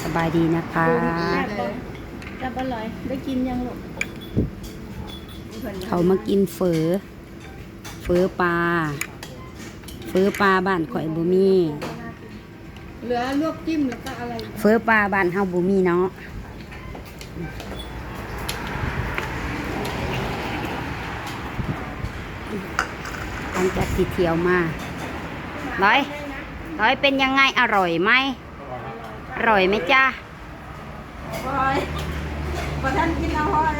สบายดีนะคะจับอร่อย ได้กินยังลูกเขามากินเฝอเฝอปลาเฝอปลาบ้านข่อยบ่มีเหลือลวกจิ้มแล้วก็อะไรเฝอปลาบ้านเฮาบ่มีเนาะหลังจากที่เที่ยวมาร้อยร้อยเป็นยังไงอร่อยไหม อร่อยไหมจ้าพอยพอท่านกินแล้วพอย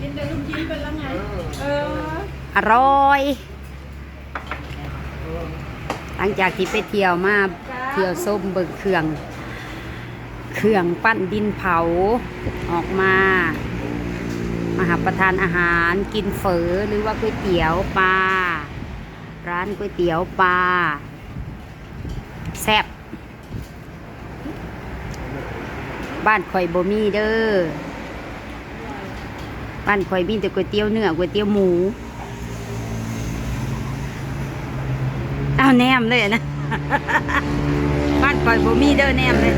กินแต่ลูกชิ้นเป็นแล้วไง เออ อร่อย หลังจากที่ไปเที่ยวมาเที่ยวส้มเบิกเครื่อง เครื่องปั้นดินเผาออกมา มาหาประทานอาหารกินเฝอหรือว่าก๋วยเตี๋ยวปลาร้านก๋วยเตี๋ยวปลาแซ่บ บ้านข่อยบ่มีเด้อ บ้านข่อยมีแต่ก๋วยเตี๋ยวเนื้อก๋วยเตี๋ยวหมูเอาแนมเลยนะ บ้านข่อยบ่มีเด้อแนมเลย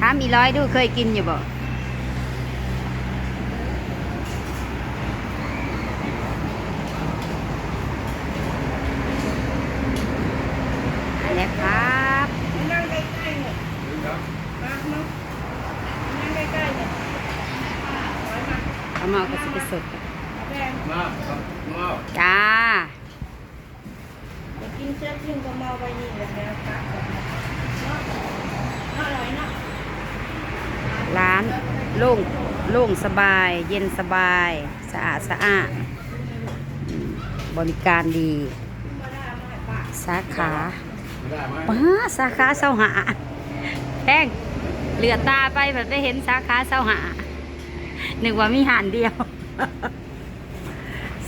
ถามอีร้อยดูเคยกินอยู่บ่แล้วครับ นั่งใกล้ๆเนี่ยมาเนาะนั่งใกล้ๆเนี่ยร้อยมา เอามาเอาก็สิไปสดกันแดงมาครับมาจ้าไปกินเชฟยิ่งก็เมาไปนี่แบบนี้ครับเนาะอร่อยเนาะร้านโล่งโล่งสบาย เย็นสบาย สะอาดสะอาดอืมบริการดี สาขาได้ไหมป้าสาขาเสาหาแป้งเหลือตาไปแบบไปเห็นสาขาเสาหา นึกว่ามีหานเดียว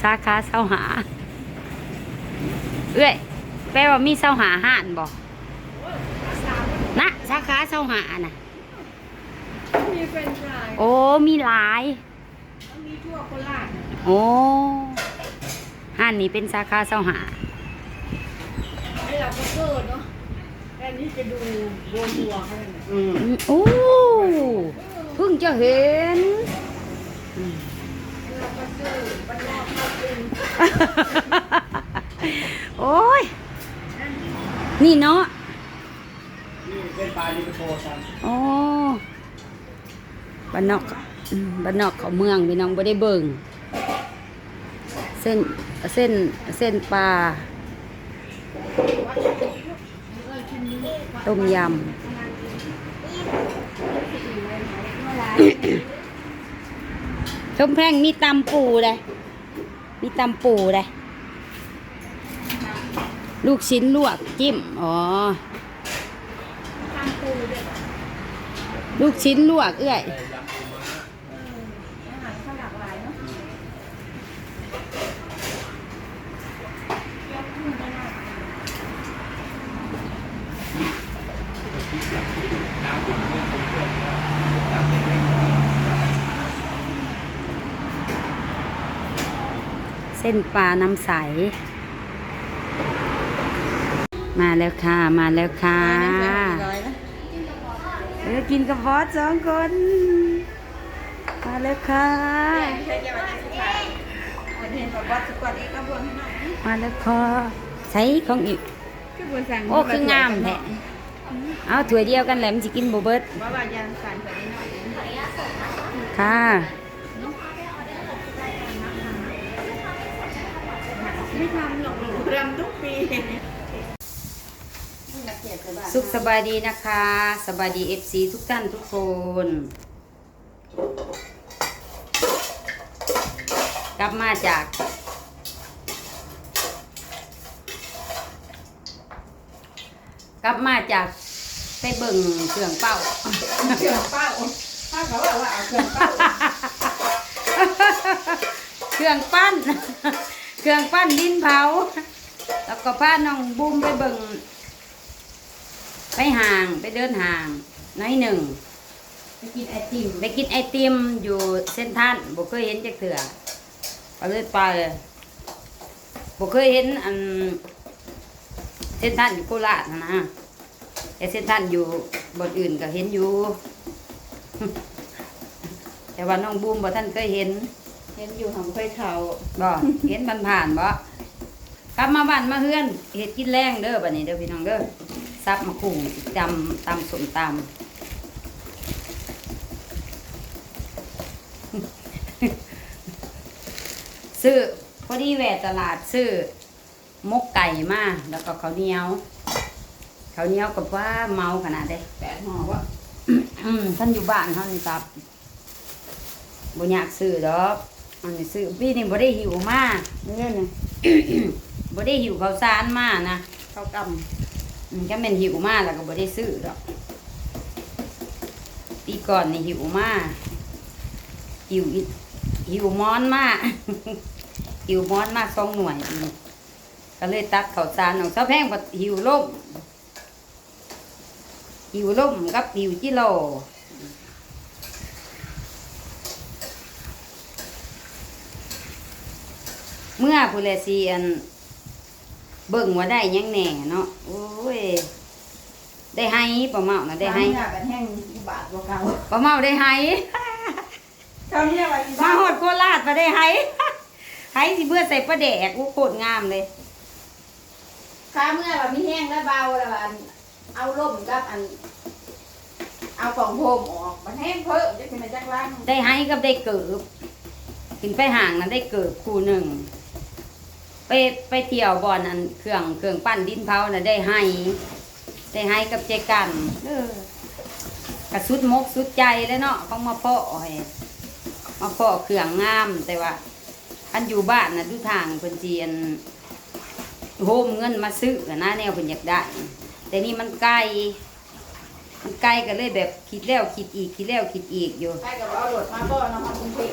สาขาเสาหา เอ้ยแปลว่ามีเสาหาห่านบอกนะสาขาเสาหาน่ะมีเป็นชายโอ้มีหลายมีทั่วโคราชโอ้ห้านนี้เป็นสาขาเสาหาให้เราก็เกิดเนาะแค่นี้จะดูโบนหัวเขาเลยนะอืมอืมโอ้เพิ่งจะเห็น โอ้ย นี่เนาะ นี่เป็นปลาลิงโตซันโอ้บ้านนอกอืมบ้านนอกเขาเมืองพี่น้องไม่ได้เบิ่ง เส้นเส้นเส้นปลา ต้มยำ ชมแพงมีตำปูเลย มีตำปูเลย ลูกชิ้นลวกจิ้ม อ๋อ ลูกชิ้นลวกเอื้อย อาหารข้าวหลากหลายเนาะยกขึ้นไปหน่อย เส้นปลาน้ำใส มาแล้วค่ะ มาแล้วค่ะร้อยนะเออกินกับบอสสองคน มาแล้วค่ะใช้ยาวันนี้สุดท้ายวันนี้บอกว่าสกอตเอ็กซ์ก็บวนให้หน่อยมาแล้วค่ะใช้ของอีกคือบวนสั่งโอ้คืองามแท้เอาถ้วยเดียวกันแหละมันจะกินโบเบิร์ตว่าว่ายางสั่นกว่านี้หน่อยค่ะ ไม่ทำหรอกรำทุกปีสุขสบายดีนะคะ สบายดีเอฟซีทุกท่านทุกคนกลับมาจาก กลับมาจากไปเบิ่งเครื่องเป้าเครื่องเป้าถ้าเขาบอกว่าเอาเครื่องเป้าเครื่องปั้น เครื่องปั้นดินเผา แล้วก็พาน้องบุ้มไปเบิ่งไปห่างไปเดินห่างน้อยหนึ่ง ไปกินไอติมไปกินไอติมอยู่เส้นท่านบ่เคยเห็นจักเถื่อก็เลยไปบ่เคยเห็นอันเส้นท่านอยู่โคราชนะนะแต่เส้นท่านอยู่บนอื่นก็เห็นอยู่ แต่ว่าน้องบูมบ่ท่านเคยเห็น เห็นอยู่ของเคยเข่าบ่เห็นมันผ่านๆบ่กลับมาบ้านมาเฮือนเฮ็ดกินแรงเด้อบัดนี้เด้อพี่น้องเด้อซับมาคุ้งจำตำสมตำซื้อพอดีแหวะตลาดซื้อมกไก่มาแล้วก็ข้าวเหนียวข้าวเหนียวกับว่าเมาขนาดเด้แปดห่อวะอืมท่านอยู่บ้านท่านตับบ่อยากซื้อดอก อันนี้ซื้อพี่นี่บ่ได้หิวมากเนื่อนบ่ได้หิวข้าวสารมากนะข้าวกอืมก็แม่นหิวมากแล้วก็บ่ได้ซื้อดอกปีก่อนนี่หิวมากหิวหิวม้อนมากหิวม้อนมากสองหน่วยก็เลยตักข้าวสารของเจ้าแพงหิวล่มหิวล่มกับหิวจิโล เมื่อผู้เลซีอันเบิ่งว่าได้หยังแหน่เนาะโอ้ยได้ให้ป้าเมานะำได้ให้ทำเนี่ยกันแห้งอีบาทกว่าเก่าป้าเมาได้ให้ทำเนี่ยว่าอีมาบาทหอดโคราชมาได้ให้ให้สิเบื่อใส่ปลาแดกอู้โคตรงามเลย ข้าเมื่อว่ามีแห้งแล้วเบาแล้วว่าอันเอาล่มกับอัน เอากล่องโฟมออก มันแห้งเพิ่มจะเป็นจักรังได้ให้กับได้เกิบกินไปห่างนั้นได้เกิบคู่หนึ่ง ไปไปเที่ยวบ่อนอันเครื่องเครื่องปั้นดินเผาน่ะได้ให้ได้ให้กับเจกันเออกระสุดมกสุดใจเลยเนาะเขามาเพาะให้มาเพาะเครื่องงามแต่ว่าอันอยู่บ้านนะดูทางเพิ่นจีนโฮมเงินมาซื้อนะแนวเพิ่นอยากได้ แต่นี่มันไกลมันไกลก็เลยแบบคิดแล้วคิดอีกคิดแล้วคิดอีกอยู่ไปกับเอาโหลดมาบ่เนาะกรุงเทพ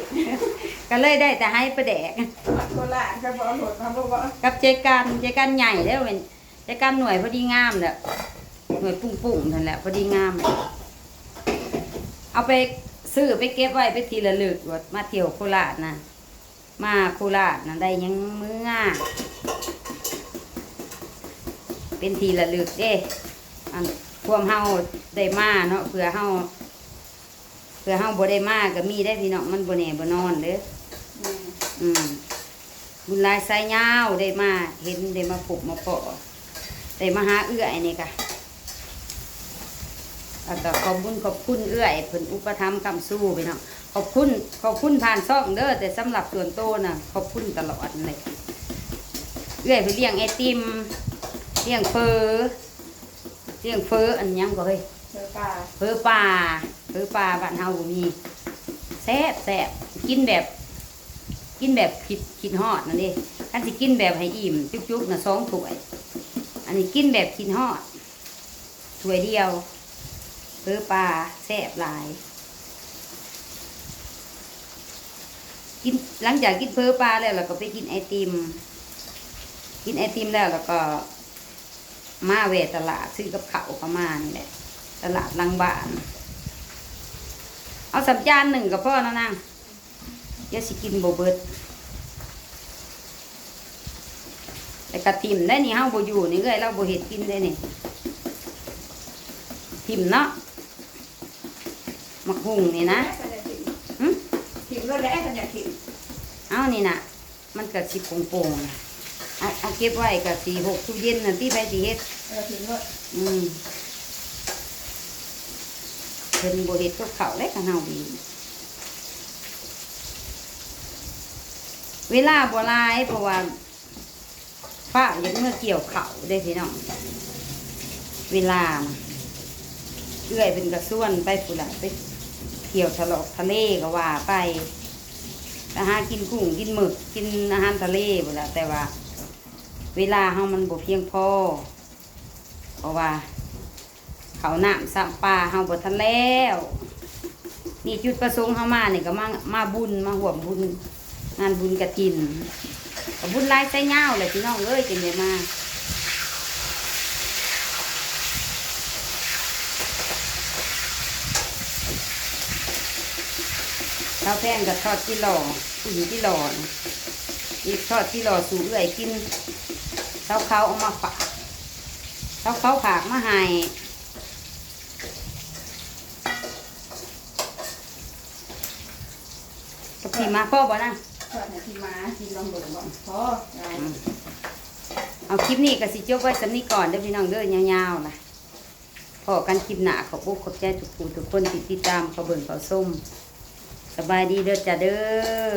ก็เลยได้แต่ให้ประแดกวัดโคราชก็บ่เอาโหลดมาบ่บ่กับเจกันเจกันใหญ่แล้วเป็นเจกันหน่วยพอดีงามแหละหน่วยปุ้งปุ้งๆนั่นแหละพอดีงาม เอาไปซื้อไปเก็บไว้ไปทีละลึกว่ามาเที่ยวโคราชนะมาโคราชนะได้หยังมือง่าเป็นทีละลึกเด้อันพวมเฮาได้มาเนาะเผื่อเฮาเผื่อเฮาบ่ได้มาก็มีได้พี่น้องมันบ่แน่บ่นอนเด้ออืม อืมบุญหลายสายยาวได้มาเห็นได้มาปลุกมาเปาะได้มาหาเอื้อยนี่ค่ะแล้วก็ขอบคุญขอบคุณเอื้อยเพิ่นอุปถัมภ์คำสู้ไปเนาะขอบคุณขอบคุณผ่านซ่องเด้อแต่สำหรับส่วนโตวน่ะขอบคุณตลอดเลยเอื้อยไปเลี้ยงไอติมเลี้ยงเฟอเลี้ยงเฟออันหยังก็เฮ้ยเจอป่าเพือปลาเพือปลาบ้านเฮาบ่มีแซ่บแซ่บกินแบบ กินแบบคิดคิดฮอดนั่นเองอันที่กินแบบให้อิ่มจุกๆนะสองถ้วย อันนี้กินแบบกินฮอดถ้วยเดียวเพือปลาแซ่บหลาย กินหลังจากกินเพือปลาแล้วเราก็ไปกินไอติม กินไอติมแล้วแล้วก็มาเวตลาดซื้อกับข้าวก็มานี่แหละตลาดลังบ้าน เอาสับจานหนึ่งกับพ่อนะนางเดี๋ยวสิกินโบเบิดแต่กระติ่มได้นี่เฮาโบอยู่นี่เอ้ยเราโบเห็ดกินได้นี่ติ่มเนาะมักหุงนี่นะหึถิ่มรถแล้วกันอยากถิ่มเอานี่นะมันก็สิโป่งๆนะเอาเอาเก็บไว้กับสีหกตู้เย็นน่ะที่ไปสีเฮ็ดเออถิ่มรถอืมเป็นบเฮ็ดกับเขาวและกันเฮาดี เวลาบ่ลายเพราะว่าป้าอยากเมื่อเกี่ยวเขาได้พี่น้องเวลาเอื้อยเป็นกระส่วนไปผู้ละไปเกี่ยวทะเลาะทะเลก็ว่าไปไปหากินกุ้งกินหมึกกินอาหารทะเลผู้ละแต่ว่า เวลาเฮามันบ่เพียงพอเพราะว่า เขาวน้ำสัมปลาเฮาบ่ทันแล้ว นี่จุดประสงค์เฮามาเนี่ก็มามาบุญมาห่วมบุญ งานบุญกระตินบุญไล่ยไส้เง่าเลยพี่น้องเอ้ยจังเลยมาข้าวแพงกับทอดที่หล่อผู้หญิงที่หล่ออีกทอดที่หล่อสูเอื่อยกินข้าวเขาเอามาฝากข้าวเขาฝากมาให้กับพี่มาพ่อบ่นะ ทอดให้ที่มากินลองเบิ่งบ่พอได้เอาคลิปนี้กับสิจบไว้สำนี้ก่อนเด้อพี่น้องเด้อยาวๆนะพอกันคลิปหนาขอบอกขอบใจทุกผู้ทุกคนที่ติดตามเขาเบิ่งขอส้มสบายดีเด้อจ้าเด้อ